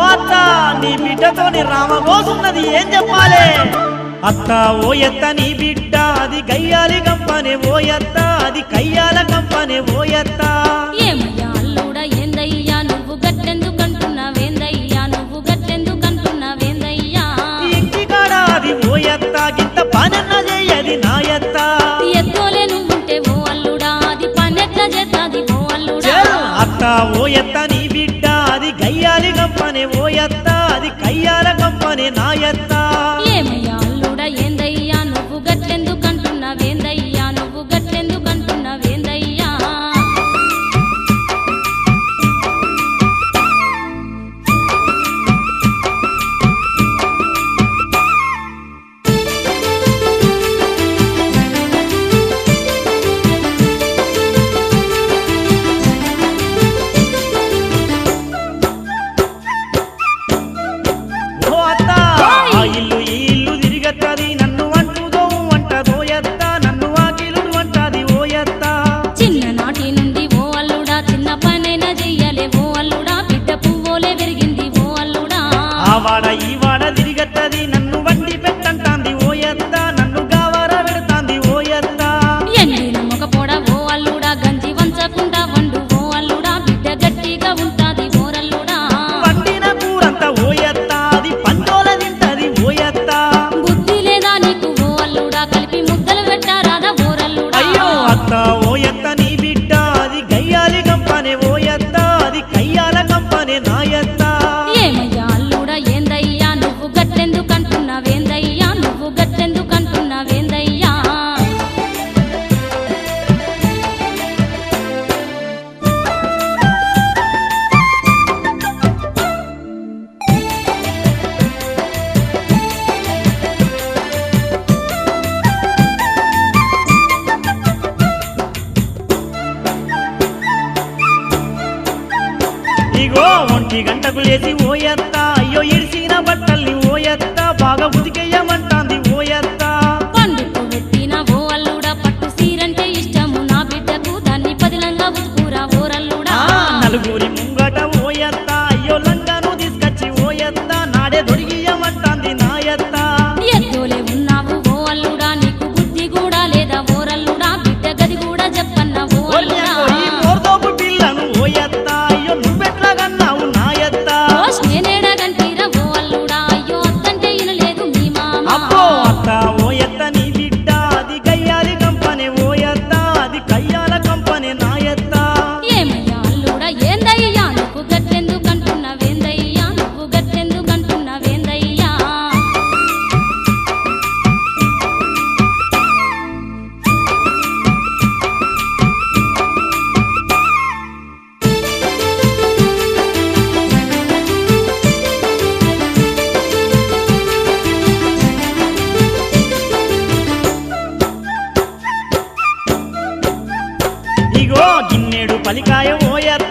ఓత నీ బిడ్డతోని రామబోసున్నది ఏం చెప్పాలి? అత్త ఓ ఎత్త నీ బిడ్డ అది గయ్యాలి కంపనే ఓ ఎత్త అది కయ్యాల కంపనే ఓ ఎత్త. అత్త ఓయత్త నీ బిడ్డ అది గయ్యాలి గంపనే ఓయత్త అది కయ్యాల గంపనే నాయత్తా. அவனை இவன் ఇదిగో ఒంటి గంటకు లేచి ఓయత్త అయ్యో ఇరిసిన బట్టల్ని ఓయత్త బాగా ఉతికేయమంట. ఓ గిన్నెడు పలికాయ ఓయర్